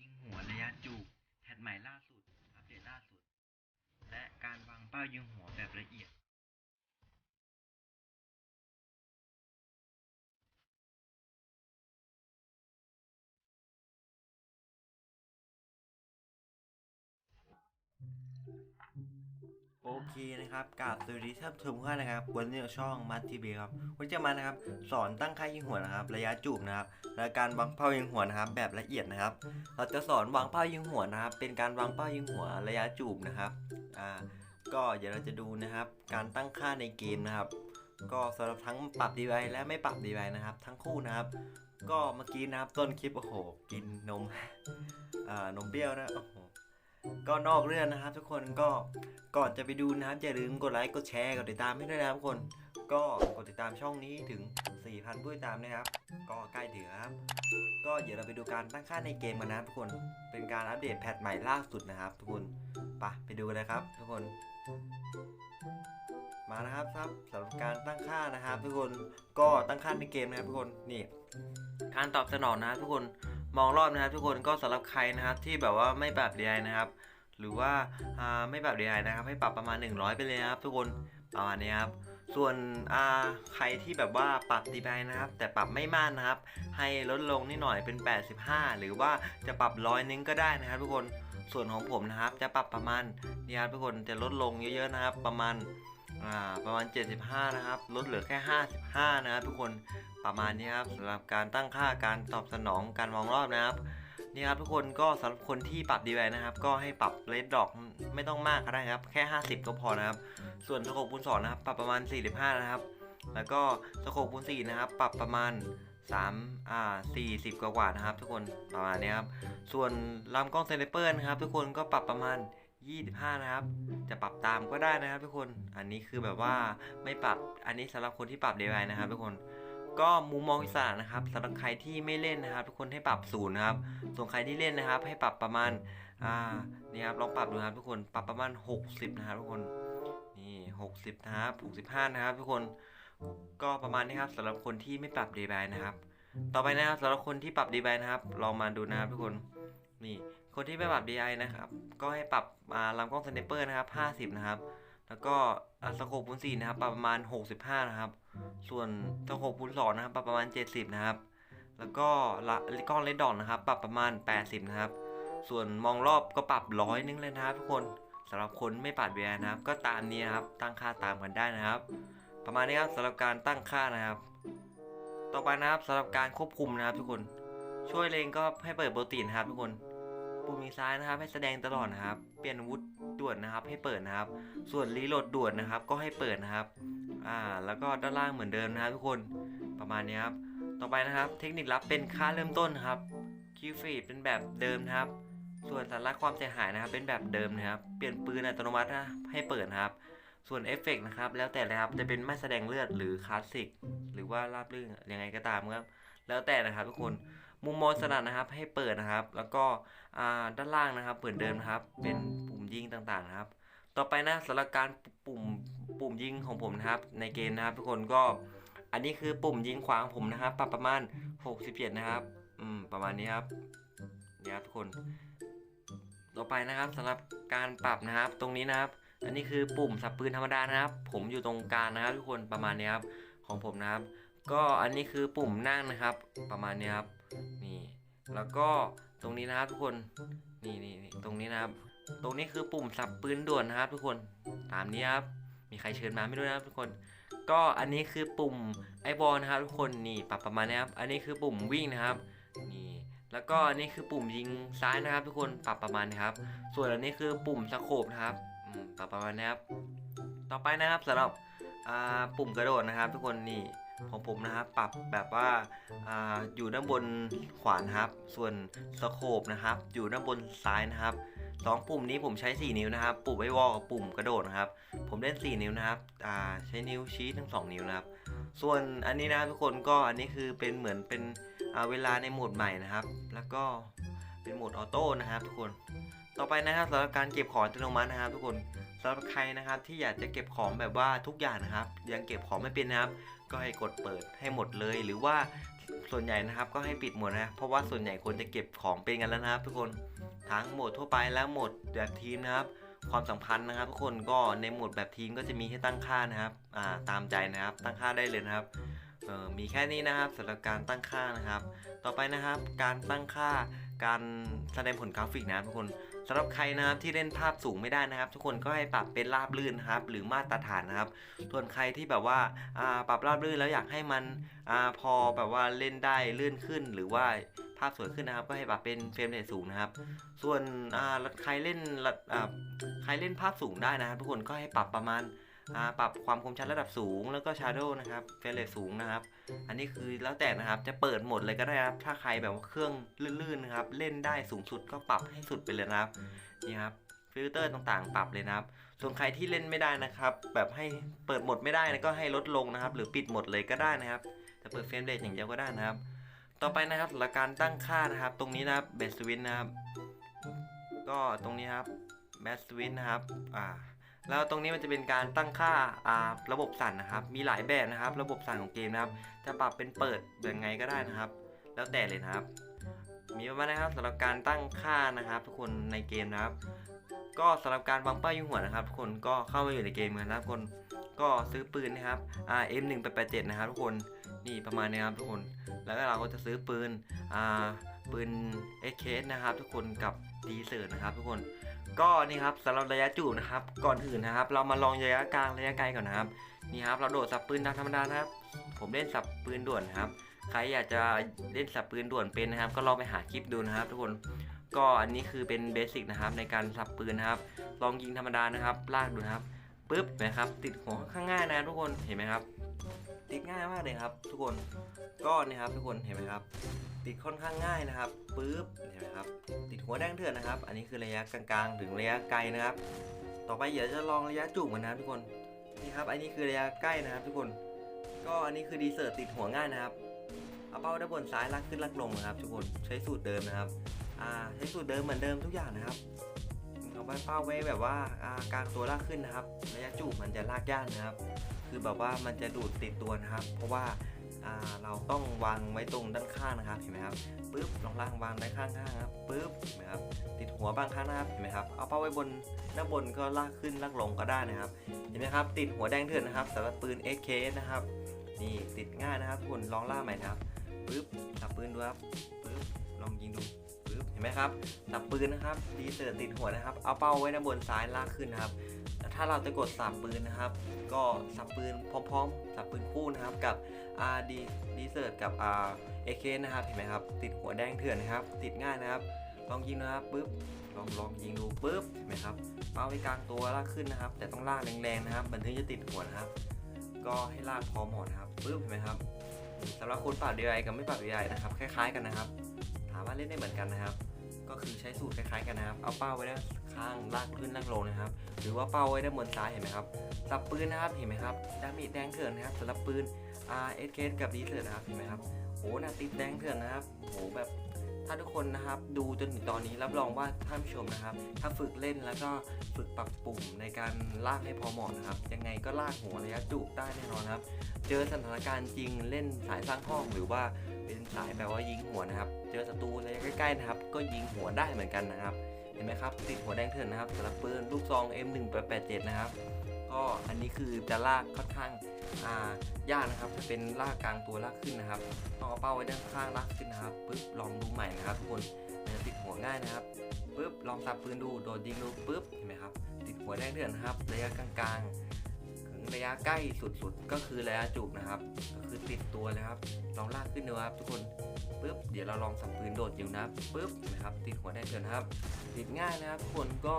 ยิงหัวระยะจูบแพทใหม่ล่าสุด อัปเดตล่าสุด และการวางเป้ายิงหัวแบบละเอียด โอเคนะครับกราบสวัสดีท่านผู้ชมทุกท่านนะครับ วันนี้ช่องมัตทีบีครับวันจะมานะครับ สอนตั้งค่ายิงหัวนะครับ ระยะจูบนะครับ และการวางเป้ายิงหัวนะครับ แบบละเอียดนะครับ เราจะสอนวางเป้ายิงหัวนะครับ เป็นการวางเป้ายิงหัวระยะจูบนะครับ อ่า ก็เดี๋ยวเราจะดูนะครับ การตั้งค่าในเกมนะครับ ก็สำหรับทั้งปรับดีไวและไม่ปรับดีไวนะครับ ทั้งคู่นะครับ ก็เมื่อกี้นะครับต้นคลิปโอ้โห กินนม อ่า นมเปรี้ยวนะ โอ้โห ก็นอกเรื่องนะครับ ทุกคนก็ก่อนจะไปดูนะครับอย่าลืมกดไลค์กดแชร์กดติดตามให้ด้วยนะครับทุกคน ก็กดติดตามช่องนี้ถึง 4,000 ผู้ติดตามนะครับ ก็ใกล้ถึงแล้วครับ ก็เดี๋ยวเราไปดูการตั้งค่าในเกมกันนะครับทุกคนเป็นการอัปเดตแพทใหม่ล่าสุดนะครับ ทุกคนไปไปดูกันเลยครับ ทุกคน มานะครับครับสำหรับการตั้งค่านะครับ ทุกคนก็ตั้งค่าในเกมนะครับทุกคนนี่การตอบสนองนะทุกคน มองรอบนะครับ ทุกคนก็สำหรับใครนะครับที่แบบว่าไม่ปรับ DI นะครับ หรือว่าไม่ปรับ DI นะครับ ให้ปรับประมาณ 100 ไปเลยนะครับ ทุกคนประมาณนี้ครับส่วนใครที่แบบว่าปรับ DI นะครับ แต่ปรับไม่มากนะครับ ให้ลดลงนิดหน่อยเป็น 85 หรือว่าจะปรับร้อยนึงก็ได้นะครับ ทุกคนส่วนของผมนะครับ จะปรับประมาณนี่ครับทุกคนจะลดลงเยอะๆนะครับ ประมาณ อ่าประมาณ 75 นะครับลดเหลือแค่ 55 นะครับทุกคนประมาณนี้ครับสำหรับการตั้งค่าการตอบสนองการมองรอบนะครับนี่ครับทุกคนก็สำหรับคนที่ปรับดีไวนะครับ ก็ให้ปรับเลดดอกไม่ต้องมากก็ได้ครับ แค่ 50 ก็พอนะครับ ส่วนสโคปคูณ2นะครับ ปรับประมาณ 45 นะครับ แล้วก็สโคปคูณ4นะครับ ปรับประมาณ3อ่า40 กว่ากว่าๆนะครับ ทุกคนประมาณนี้ครับส่วนลำกล้องเซนเปอร์นะครับ ทุกคนก็ปรับประมาณ 25 นะครับ จะปรับตามก็ได้นะครับทุกคน อันนี้คือแบบว่าไม่ปรับ อันนี้สำหรับคนที่ปรับเดีไวนะครับทุกคน ก็มุมมองอิสระนะครับสำหรับใครที่ไม่เล่นนะครับ ทุกคนให้ปรับศูนย์นะครับ ส่วนใครที่เล่นนะครับ ให้ปรับประมาณ อ่า นี่ครับลองปรับดูนะครับทุกคน ปรับประมาณ 60 นะครับทุกคน นี่ 60นะครับ65 นะครับ ทุกคน ก็ประมาณนี้ครับสำหรับคนที่ไม่ปรับเดีบายนะครับ ต่อไปนะครับสำหรับคนที่ปรับดีบายนะครับ ลองมาดูนะครับทุกคน นี่คนที่ไม่ปรับ DI นะครับ ก็ให้ปรับอ่าลำกล้องสไนเปอร์นะครับ50 นะครับ แล้วก็สโคปคูณ4นะครับปรับประมาณ 65 นะครับ ส่วนสโคปคูณ2นะครับปรับประมาณ 70 นะครับ แล้วก็ละกล้องเลนส์ดอกนะครับ ปรับประมาณ 80 นะครับ ส่วนมองรอบก็ปรับร้อยนึงเลยนะครับทุกคนสำหรับคนไม่ปรับ DI นะครับ ก็ตามนี้นะครับตั้งค่าตามกันได้นะครับ ประมาณนี้ครับสำหรับการตั้งค่านะครับ ต่อไปนะครับสำหรับการควบคุมนะครับทุกคนช่วยเลงก็ให้เปิดโปกตินะครับทุกคน ปุ่มมีซ้ายนะครับ ให้แสดงตลอดนะครับ เปลี่ยนวุธด่วนนะครับ ให้เปิดนะครับ ส่วนรีโหลดด่วนนะครับ ก็ให้เปิดนะครับ อ่า แล้วก็ด้านล่างเหมือนเดิมนะครับทุกคน ประมาณนี้ครับ ต่อไปนะครับ เทคนิคลับเป็นค่าเริ่มต้นครับ คิวฟีดเป็นแบบเดิมนะครับ ส่วนสาระความเสียหายนะครับ เป็นแบบเดิมนะครับ เปลี่ยนปืนอัตโนมัตินะให้เปิดนะครับ ส่วนเอฟเฟกต์นะครับ แล้วแต่เลยครับ จะเป็นไม่แสดงเลือดหรือคลาสสิก หรือว่าราบรื่นยังไงก็ตามครับ แล้วแต่นะครับทุกคน มุมมองสนัดนะครับให้เปิดนะครับ แล้วก็ด้านล่างนะครับ เปิดเดิมนะครับ เป็นปุ่มยิงต่างๆนะครับ ต่อไปนะสำหรับการปุ่มปุ่มยิงของผมนะครับ ในเกมนะครับ ทุกคนก็อันนี้คือปุ่มยิงขวาของผมนะครับปรับประมาณ 67 นะครับ อืมประมาณนี้ครับนี่ครับทุกคน ต่อไปนะครับสำหรับการปรับนะครับ ตรงนี้นะครับ อันนี้คือปุ่มสับปืนธรรมดานะครับ ผมอยู่ตรงกลางนะครับ ทุกคนประมาณนี้ครับของผมนะครับ ก็อันนี้คือปุ่มนั่งนะครับ ประมาณนี้ครับ แล้วก็ตรงนี้นะครับทุกคนนี่นี่นี่ตรงนี้นะครับ ตรงนี้คือปุ่มสับปืนด่วนนะครับทุกคนตามนี้ครับมีใครเชิญมาไม่รู้นะครับทุกคน ก็อันนี้คือปุ่มไอบอลนะครับทุกคนนี่ปรับประมาณนี้ครับอันนี้คือปุ่มวิ่งนะครับนี่แล้วก็อันนี้คือปุ่มยิงซ้ายนะครับ ทุกคนปรับประมาณนี้ครับ ส่วนอันนี้คือปุ่มสโคปนะครับปรับประมาณนี้ครับ ต่อไปนะครับสำหรับปุ่มกระโดดนะครับ ทุกคนนี่ ของผมนะครับ ปรับแบบว่าอาอยู่ด้านบนขวานะครับ ส่วนสโคปนะครับ อยู่ด้านบนซ้ายนะครับสองปุ่มนี้ผมใช้ 4 นิ้วนะครับ ปุ่มไว้วอลกับปุ่มกระโดดนะครับ ผมเล่น 4 นิ้วนะครับอ่าใช้นิ้วชี้ทั้ง 2 นิ้วนะครับ ส่วนอันนี้นะทุกคนก็อันนี้คือเป็นเหมือนเป็นเวลาในโหมดใหม่นะครับ แล้วก็เป็นโหมดออโต้นะครับ ทุกคน ต่อไปนะครับสำหรับการเก็บของอัตโนมัตินะครับ ทุกคน สำหรับใครนะครับที่อยากจะเก็บของแบบว่าทุกอย่างนะครับ ยังเก็บของไม่เป็นนะครับ ก็ให้กดเปิดให้หมดเลย หรือว่าส่วนใหญ่นะครับก็ให้ปิดหมดนะเพราะว่าส่วนใหญ่คนจะเก็บของเป็นกันแล้วนะครับ ทุกคนทั้งโหมดทั่วไปและโหมดแบบทีมนะครับ ความสัมพันธ์นะครับ ทุกคนก็ในโหมดแบบทีมก็จะมีให้ตั้งค่านะครับอ่าตามใจนะครับตั้งค่าได้เลยนะครับเออมีแค่นี้นะครับสำหรับการตั้งค่านะครับ ต่อไปนะครับ การตั้งค่าการแสดงผลกราฟิกนะทุกคน สำหรับใครนะครับที่เล่นภาพสูงไม่ได้นะครับ ทุกคนก็ให้ปรับเป็นราบลื่นนะครับ หรือมาตรฐานนะครับส่วนใครที่แบบว่าอ่าปรับราบลื่นแล้วอยากให้มันอาพอแบบว่าเล่นได้ลื่นขึ้นหรือว่าภาพสวยขึ้นนะครับ ก็ให้ปรับเป็นเฟรมเรทสูงนะครับ ส่วนอ่าใครเล่นระอ่าใครเล่นภาพสูงได้นะครับ ทุกคนก็ให้ปรับประมาณ ปรับความคมชัดระดับสูงแล้วก็ชาร์โดนะครับเฟรเรทสูงนะครับ อันนี้คือแล้วแต่นะครับจะเปิดหมดเลยก็ได้ครับ ถ้าใครแบบว่าเครื่องลื่นๆนะครับ เล่นได้สูงสุดก็ปรับให้สุดไปเลยนะครับนี่ครับฟิลเตอร์ต่างๆ ปรับเลยนะครับ ส่วนใครที่เล่นไม่ได้นะครับ แบบให้เปิดหมดไม่ได้นะก็ให้ลดลงนะครับ หรือปิดหมดเลยก็ได้นะครับจะเปิดเฟรมเรทอย่างเดียวก็ได้นะครับ ต่อไปนะครับหลักการตั้งค่านะครับ ตรงนี้นะครับเบสวินนะครับ ก็ตรงนี้ครับแบสวินนะครับ อ่า แล้วตรงนี้มันจะเป็นการตั้งค่าาระบบสั่นนะครับ มีหลายแบบนะครับ ระบบสั่นของเกมนะครับ จะปรับเป็นเปิดยังไงก็ได้นะครับ แล้วแต่เลยนะครับ มีประมาณนะครับสำหรับการตั้งค่านะครับทุกคนในเกมนะครับ ก็สำหรับการวางเป้ายิงหัวนะครับทุกคนก็เข้ามาอยู่ในเกมกันนะครับทุกคนก็ซื้อปืนนะครับอ่า M1887 นะครับทุกคนนี่ประมาณนี้ครับทุกคน แล้วก็เราก็จะซื้อปืนอ่าปืน AK นะครับ ทุกคนกับดีเซอร์นะครับ ทุกคน ก็นี่ครับสำหรับระยะจูบนะครับ ก่อนอื่นนะครับ เรามาลองระยะกลางระยะไกลก่อนนะครับ นี่ครับ เราโดดสับปืนตามธรรมดานะครับ ผมเล่นสับปืนด่วนนะครับ ใครอยากจะเล่นสับปืนด่วนเป็นนะครับ ก็ลองไปหาคลิปดูนะครับ ทุกคนก็อันนี้คือเป็นเบสิกนะครับ ในการสับปืนนะครับ ลองยิงธรรมดานะครับ ลากดูนะครับปึ๊บเห็นไหมครับ ติดหัวข้างง่ายนะทุกคนเห็นไหมครับ ติดง่ายมากเลยครับ ทุกคนก็นี่ครับทุกคนเห็นไหมครับ ติดค่อนข้างง่ายนะครับปึ๊บเห็นไหมครับ ติดหัวแดงเถื่อนนะครับ อันนี้คือระยะกลางๆ ถึงระยะไกลนะครับ ต่อไปเดี๋ยวจะลองระยะจูบกันนะครับทุกคนนี่ครับ อันนี้คือระยะใกล้นะครับ ทุกคน ก็อันนี้คือดีเซอร์ติดหัวง่ายนะครับเอาเป้าด้านบนซ้ายลากขึ้นลากลงนะครับ ทุกคนใช้สูตรเดิมนะครับ อ่าใช้สูตรเดิมเหมือนเดิมทุกอย่างนะครับ เอาไว้เป้าไว้แบบว่าากลางตัวลากขึ้นนะครับ ระยะจูบมันจะลากยากนะครับ คือแบบว่ามันจะดูดติดตัวนะครับ เพราะว่าเราต้องวางไว้ตรงด้านข้างนะครับเห็นไหมครับปึ๊บลองล่างวางไว้ข้างครับปึ๊บเห็นไหมครับติดหัวบางข้างนะครับเห็นไหมครับเอาเป้าไว้บนด้านบนก็ลากขึ้นลากลงก็ได้นะครับเห็นไหมครับ ติดหัวแดงเถื่อนนะครับสำหรับปืน AK นะครับนี่ติดง่ายนะครับทุกคนลองล่าใหม่นะครับปึ๊บสับปืนดูครับปึ๊บลองยิงดู เห็นไหมครับสับปืนนะครับดีเซอร์ติดหัวนะครับ เอาเป้าไว้ด้านบนซ้ายลากขึ้นนะครับ ถ้าเราจะกดสับปืนนะครับ ก็สับปืนพร้อมๆ สับปืนคู่นะครับกับ R D D เซิร์ตกับ R A K นะครับเห็นไหมครับ ติดหัวแดงเถื่อนนะครับ ติดง่ายนะครับ ลองยิงนะครับปึ๊บลองลองยิงดูปึ๊บเห็นไหมครับเป้าไว้กลางตัวลากขึ้นนะครับ แต่ต้องลากแรงๆนะครับมันถึงจะติดหัวนะครับ ก็ให้ลากพอเหมาะนะครับปึ๊บเห็นไหมครับสำหรับคนปรับ DI กับไม่ปรับ DI นะครับ คล้ายๆกันนะครับามว่าเล่นได้เหมือนกันนะครับ ก็คือใช้สูตรคล้ายๆกันนะครับ เอาเป้าไว้ด้านข้างลากขึ้นลากลงนะครับ หรือว่าเป้าไว้ด้านบนซ้ายเห็นไหมครับสับปืนนะครับเห็นไหมครับดามีแดงเถื่อนนะครับสำหรับปืน R S K กับดีเถื่อนนะครับเห็นไหมครับโอ้นาติดแดงเถื่อนนะครับโหแบบ ถ้าทุกคนนะครับดูจนถึงตอนนี้รับรองว่าท่านผู้ชมนะครับ ถ้าฝึกเล่นแล้วก็ฝึกปรับปุ่มในการลากให้พอเหมาะนะครับ ยังไงก็ลากหัวระยะจุได้แน่นอนครับ เจอสถานการณ์จริงเล่นสายสร้างห้องหรือว่าเป็นสายแบบว่ายิงหัวนะครับ เจอศัตรูระยะใกล้ๆนะครับ ก็ยิงหัวได้เหมือนกันนะครับ เห็นไหมครับติดหัวแดงเถื่อนนะครับสำหรับปืนลูกซอง M1887 นะครับ ก็อันนี้คือจะลากค่อนข้างยากนะครับจะเป็นลากกลางตัวลากขึ้นนะครับต้องเอาเป้าไว้ด้านข้างลากขึ้นนะครับปึ๊บลองดูใหม่นะครับทุกคนมันจะติดหัวง่ายนะครับปึ๊บลองสับปืนดูโดดยิงดูปึ๊บเห็นไหมครับติดหัวแดงเดือนครับระยะกลางๆถึง ระยะใกล้สุดๆ ก็คือระยะจูบนะครับ ก็คือติดตัวเลยครับ ลองลากขึ้นดูครับ ทุกคนปึ๊บ เดี๋ยวเราลองสับปืนโดดอยู่นะปึ๊บเห็นไหมครับ ติดหัวแดงเถื่อนะครับ ติดง่ายนะครับทุกคนก็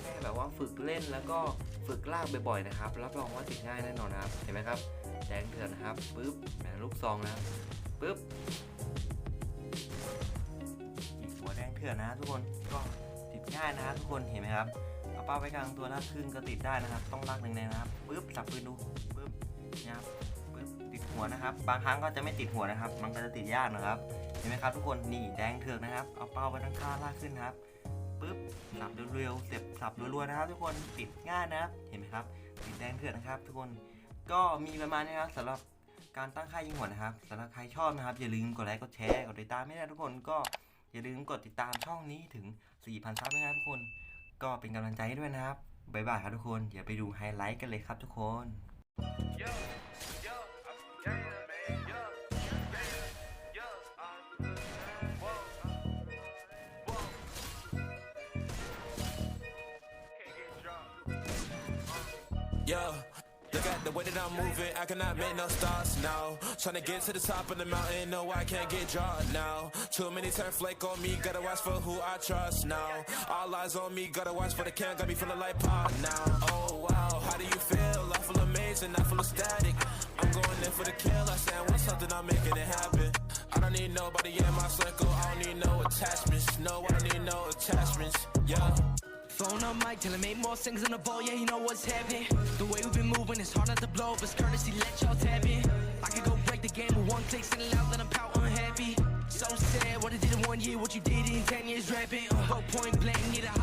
แค่แบบว่าฝึกเล่นแล้วก็ฝึกลากบ่อยๆนะครับ รับรองว่าติดง่ายแน่นอนนะครับ เห็นไหมครับ แดงเถื่อนนะครับปึ๊บแหมลูกซองนะครับปึ๊บติดหัวแดงเถื่อนนะทุกคน ก็ติดง่ายนะครับทุกคน เห็นไหมครับ เอาป้าไว้กลางตัวลากขึ้นก็ติดได้นะครับ ต้องลากแรงๆนะครับปึ๊บสับปืนดูปึ๊บนะครับปึ๊บติดหัวนะครับ บางครั้งก็จะไม่ติดหัวนะครับ มันก็จะติดยากนะครับเห็นไหมครับทุกคนนี่แดงเถือกนะครับ เอาเป้าไว้ทั้งข้างลากขึ้นครับปึ๊บสับเร็วๆเสียบสับรัวๆนะครับ ทุกคนติดง่ายนะครับ เห็นไหมครับ ติดแดงเถือกนะครับ ทุกคนก็มีประมาณนี้ครับสำหรับการตั้งค่ายิงหัวนะครับสำหรับใครชอบนะครับ อย่าลืมกดไลค์กดแชร์กดติดตามไม่ได้ทุกคนก็อย่าลืมกดติดตามช่องนี้ถึง 4,000 ซับด้วยนะครับทุกคน ก็เป็นกำลังใจให้ด้วยนะครับบายบายครับทุกคนเดี๋ยวไปดูไฮไลท์กันเลยครับทุกคน Yo, yo, I'm yeah, man, yo, yeah, yo, uh, whoa, whoa. Can't get dropped. Yeah. The way that I'm moving, I cannot make no stops now. Tryna get to the top of the mountain, no, I can't get dropped now. Too many turn flake on me, gotta watch for who I trust now. All eyes on me, gotta watch for the can, got me feeling like pop now. Oh wow, how do you feel? I feel amazing, I feel ecstatic. I'm going in for the kill, I said, want something, I'm making it happen. I don't need nobody in my circle, I don't need no attachments. No, I don't need no attachments, yeah. Phone on mic till I make more sings in the ball, yeah, you know what's happening. The way we've been moving, it's hard not to blow, but it's courtesy, let y'all tap in. I could go break the game with one click, send it out, then I'm pout unhappy. So sad, what I did in one year, what you did in ten years rapping. Uh, go point blank, need a